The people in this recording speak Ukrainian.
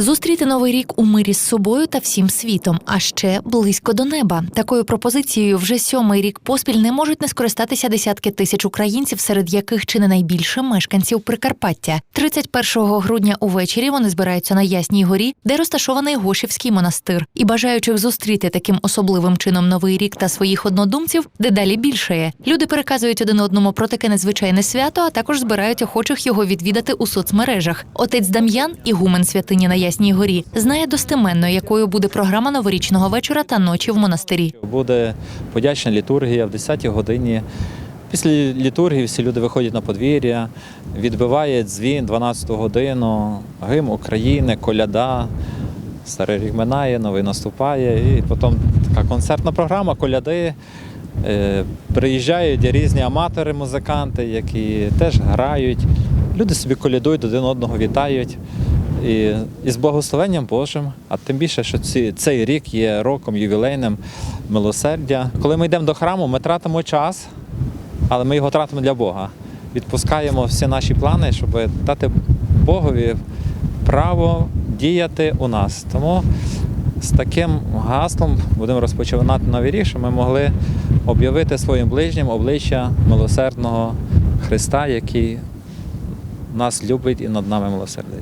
Зустріти новий рік у мирі з собою та всім світом, а ще близько до неба. Такою пропозицією вже сьомий рік поспіль не можуть не скористатися десятки тисяч українців, серед яких чи не найбільше мешканців Прикарпаття. 31 грудня увечері вони збираються на Ясній горі, де розташований Гошівський монастир. І бажаючих зустріти таким особливим чином новий рік та своїх однодумців дедалі більшає. Люди переказують один одному про таке незвичайне свято, а також збирають охочих його відвідати у соцмережах. Отець Дам'ян, ігумен святині на Ясній горі, знає достеменно, якою буде програма новорічного вечора та ночі в монастирі. Буде подячна літургія в 10-й годині. Після літургії всі люди виходять на подвір'я, відбиває дзвін 12-ту годину, гимн України, коляда. Старий рік минає, новий наступає. І потім така концертна програма, коляди. Е, Приїжджають різні аматори, музиканти, які теж грають. Люди собі колядують, один одного вітають. І, і з благословенням Божим, а тим більше, що ці, цей рік є роком ювілейним милосердя. Коли ми йдемо до храму, ми тратимо час, але ми його тратимо для Бога. Відпускаємо всі наші плани, щоб дати Богові право діяти у нас. Тому з таким гаслом будемо розпочинати новий рік, щоб ми могли об'явити своїм ближнім обличчя милосердного Христа, який нас любить і над нами милосердить.